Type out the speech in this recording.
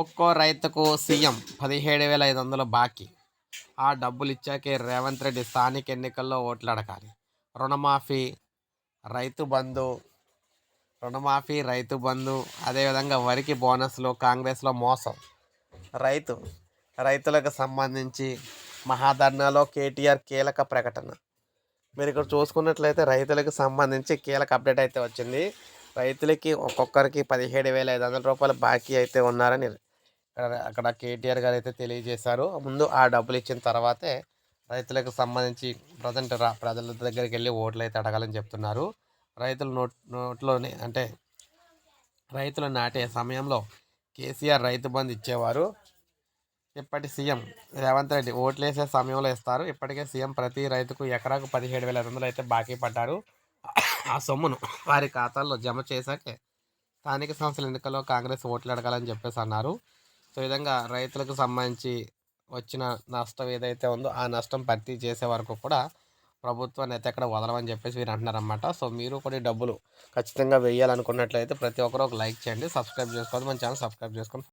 ఒక్కో రైతుకు సీఎం పదిహేడు వేల ఐదు వందలు బాకీ. ఆ డబ్బులు ఇచ్చాకే రేవంత్ రెడ్డి స్థానిక ఎన్నికల్లో ఓట్లు అడగాలి రుణమాఫీ రైతు బంధు రుణమాఫీ రైతు బంధు అదేవిధంగా వరికి బోనస్లు కాంగ్రెస్లో మోసం. రైతు రైతులకు సంబంధించి మహాధర్నాలో కేటీఆర్ కీలక ప్రకటన. మీరు ఇక్కడ చూసుకున్నట్లయితే రైతులకు సంబంధించి కీలక అప్డేట్ అయితే వచ్చింది. రైతులకి ఒక్కొక్కరికి పదిహేడు వేల ఐదు వందల రూపాయలు బాకీ అయితే ఉన్నారని అక్కడ- కేటీఆర్ గారు అయితే తెలియజేశారు. ముందు ఆ డబ్బులు ఇచ్చిన తర్వాతే రైతులకు సంబంధించి ప్రజెంట్ రా ప్రజల దగ్గరికి వెళ్ళి ఓట్లు అయితే అడగాలని చెప్తున్నారు. రైతుల నోట్ నోట్లోనే అంటే రైతులు నాటే సమయంలో కేసీఆర్ రైతు బంధు ఇచ్చేవారు. ఇప్పటి సీఎం రేవంత్ రెడ్డి ఓట్లు వేసే సమయంలో ఇస్తారు. ఇప్పటికే సీఎం ప్రతి రైతుకు ఎకరాకు పదిహేడు వేల ఐదు వందలు అయితే బాకీ పడ్డారు ఆ సొమ్మును వారి ఖాతాల్లో జమ చేశాకే స్థానిక సంస్థల ఎన్నికల్లో కాంగ్రెస్ ఓట్లు అడగాలని చెప్పేసి అన్నారు. సో ఈ విధంగా రైతులకు సంబంధించి వచ్చిన నష్టం ఏదైతే ఉందో ఆ నష్టం భర్తీ చేసే వరకు కూడా ప్రభుత్వాన్ని అయితే ఎక్కడ వదలమని చెప్పేసి వీరు అంటున్నారన్నమాట. సో మీరు కూడా డబ్బులు ఖచ్చితంగా వేయాలనుకున్నట్లయితే ప్రతి ఒక్కరు ఒక లైక్ చేయండి సబ్స్క్రైబ్ చేసుకోండి మన ఛానల్ సబ్స్క్రైబ్ చేసుకోండి.